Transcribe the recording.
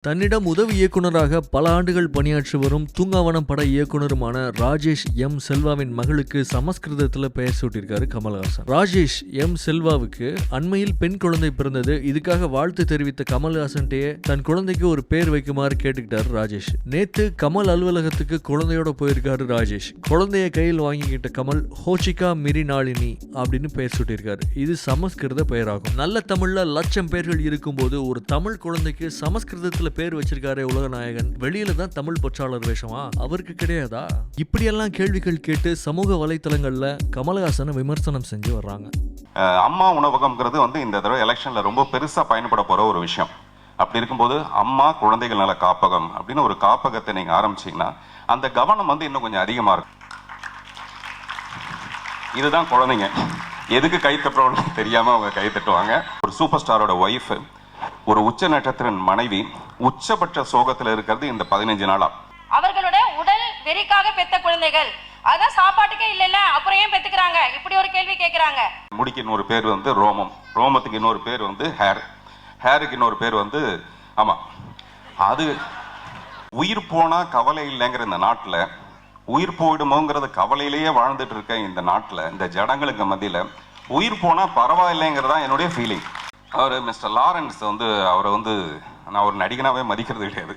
தன்னிடம் உதவி இயக்குனராக பல ஆண்டுகள் பணியாற்றி வரும் தூங்காவனம் பட இயக்குனருமான ராஜேஷ் எம். செல்வாவின் மகளுக்கு சமஸ்கிருதத்தில் பெயர் சூட்டியிருக்காரு கமல்ஹாசன். ராஜேஷ் எம். செல்வாவுக்கு அண்மையில் பெண் குழந்தை பிறந்தது. இதுக்காக வாழ்த்து தெரிவித்த கமல்ஹாசன்ட்டே தன் குழந்தைக்கு ஒரு பேர் வைக்குமாறு கேட்டுக்கிட்டாரு ராஜேஷ். நேத்து கமல் அலுவலகத்துக்கு குழந்தையோட போயிருக்காரு ராஜேஷ். குழந்தைய கையில் வாங்கிக்கிட்ட கமல் ஹோச்சிகா மிரினாளினி அப்படின்னு பெயர் சூட்டியிருக்காரு. இது சமஸ்கிருத பெயராகும். நல்ல தமிழ்ல லட்சம் பேர்கள் இருக்கும்போது ஒரு தமிழ் குழந்தைக்கு சமஸ்கிருதத்தில் பேர் வச்சிருக்காரு உலகநாயகன். வெளியில தான் தமிழ் பொற்றாளர் வேஷமா? அவருக்கு கிடையாதா? இப்படியெல்லாம் கேள்விகள் கேட்டு சமூக வலைத்தளங்கள்ல கமலஹாசனை விமர்சனம் செஞ்சு வர்றாங்க. அம்மா உணவகம்ங்கிறது வந்து இந்த தடவை எலெக்ஷனில் ரொம்ப பெருசாக பயன்பட போகிற ஒரு விஷயம். அப்படி இருக்கும்போது அம்மா குழந்தைகள் நல காப்பகம் அப்படின்னு ஒரு காப்பகத்தை நீங்கள் ஆரம்பிச்சீங்கன்னா அந்த கவனம் வந்து இன்னும் கொஞ்சம் அதிகமாக இருக்கும். இதுதான் குழந்தைங்க. எதுக்கு கை தட்டுறோம்னு தெரியாமல் அவங்க கை தட்டுவாங்க. ஒரு சூப்பர் ஸ்டாரோட ஒய்ஃபு ஒரு உச்ச நட்சத்திரன் மனைவி உச்சபட்ச சோகத்துல இருக்கிறது இந்த பதினஞ்சு நாளா. அவர்களோட உடல் வெறிக்காக பெத்த குழந்தைகள். அதான் சாப்பாட்டுக்கே இல்லைல்ல அப்புறம் ஏன் பெத்துக்கிறாங்க? இப்படி ஒரு கேள்வி கேக்குறாங்க. முடிக்கு இன்னொரு பேர் வந்து ரோமம். ரோமத்துக்கு இன்னொரு பேர் வந்து ஹேர். ஹேருக்கு இன்னொரு பேர் வந்து ஆமா. அது உயிர் போனா கவலை இல்லைங்கிற இந்த நாட்டில் உயிர் போயிடுமோங்கிறது கவலையிலேயே வாழ்ந்துட்டு இருக்க இந்த நாட்டில் இந்த ஜனங்களுக்கு மத்தியில் உயிர் போனா பரவாயில்லைங்கிறது என்னுடைய ஃபீலிங் அவர் மிஸ்டர் லாரன்ஸ் வந்து அவரை வந்து நான் ஒரு நடிகனாகவே மதிக்கிறது கிடையாது.